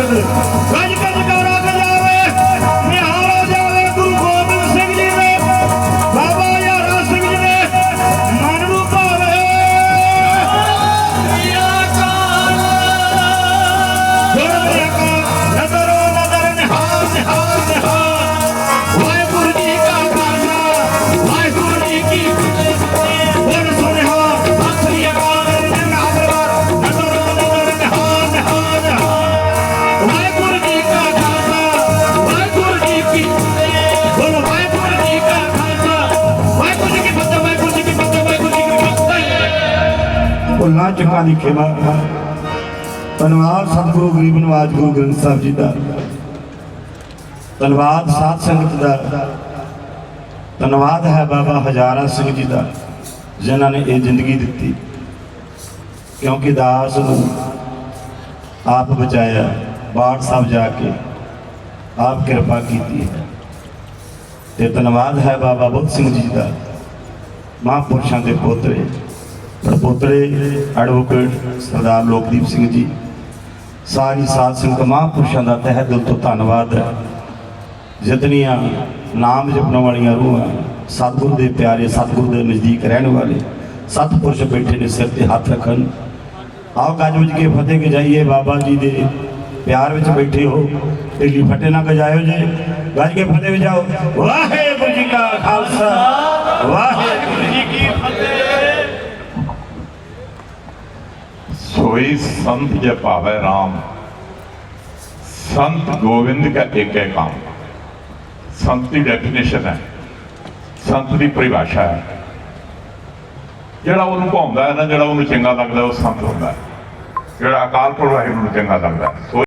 Afternoon. ਭੁੱਲਾਂ ਚੁੱਕਾਂ ਦੀ ਖਿਮਾ ਧੰਨਵਾਦ ਸਤਿਗੁਰੂ ਗਰੀਬ ਨਵਾਜ ਗੁਰੂ ਗ੍ਰੰਥ ਸਾਹਿਬ ਜੀ ਦਾ। ਧੰਨਵਾਦ ਸਾਧ ਸੰਗਤ ਦਾ। ਧੰਨਵਾਦ ਹੈ ਬਾਬਾ ਹਜ਼ਾਰਾ ਸਿੰਘ ਜੀ ਦਾ, ਜਿਨ੍ਹਾਂ ਨੇ ਇਹ ਜ਼ਿੰਦਗੀ ਦਿੱਤੀ। ਕਿਉਂਕਿ ਦਾਸ ਨੂੰ ਆਪ ਬਚਾਇਆ ਬਾੜ ਸਾਹਿਬ ਜਾ ਕੇ ਆਪ ਕਿਰਪਾ ਕੀਤੀ ਹੈ। ਤੇ ਧੰਨਵਾਦ ਹੈ ਬਾਬਾ ਬੁੱਧ ਸਿੰਘ ਜੀ ਦਾ, ਮਹਾਂਪੁਰਸ਼ਾਂ ਦੇ ਪੋਤਰੇ। ਪੋਤਰੇ ਐਡਵੋਕੇਟ ਸਰਦਾਰ ਲੋਕਦੀਪ ਸਿੰਘ ਜੀ, ਸਾਰੀ ਸਾਧ ਸੰਗਤ ਮਹਾਂਪੁਰਸ਼ਾਂ ਦਾ ਤਹਿ ਦਿਲ ਤੋਂ ਧੰਨਵਾਦ ਜਿਤਨੀਆਂ ਨਾਮ ਜਪਣ ਵਾਲੀਆਂ ਰੂਹਾਂ ਸਤਿਗੁਰ ਦੇ ਪਿਆਰੇ, ਸਤਿਗੁਰ ਦੇ ਨਜ਼ਦੀਕ ਰਹਿਣ ਵਾਲੇ, ਸਤਿਪੁਰਸ਼ ਬੈਠੇ ਨੇ ਸਿਰ ਤੇ ਹੱਥ ਰੱਖਣ। ਆਓ ਗੱਜ ਵੱਜ ਕੇ ਫਤਿਹ ਗਜਾਈਏ ਬਾਬਾ ਜੀ ਦੇ ਪਿਆਰ ਵਿੱਚ ਬੈਠੇ ਹੋ। ਢਿੱਲੀ ਫਤਿਹ ਨਾ ਗਜਾਇਓ ਜੇ। ਗੱਜ ਕੇ ਫਤਿਹ ਵਜਾਓ। ਵਾਹਿਗੁਰੂ ਜੀ ਕਾ ਖਾਲਸਾ। ਵਾਹਿਗੁਰੂ ਜੀ ਕੀ सोई संत जय पावे राम संत गोविंद का एक है काम संत की डेफिनेशन है ਸੰਤ ਦੀ ਪਰਿਭਾਸ਼ਾ ਹੈ ਜਿਹੜਾ ਉਹਨੂੰ ਭਾਉਂਦਾ ਹੈ ਨਾ ਜਿਹੜਾ ਉਹਨੂੰ ਚੰਗਾ ਲੱਗਦਾ ਉਹ ਸੰਤ ਹੁੰਦਾ ਹੈ ਜਿਹੜਾ ਅਕਾਲ ਪੁਰਖ ਵਾਹਿਗੁਰੂ ਨੂੰ ਚੰਗਾ ਲੱਗਦਾ ਹੈ। ਸੋ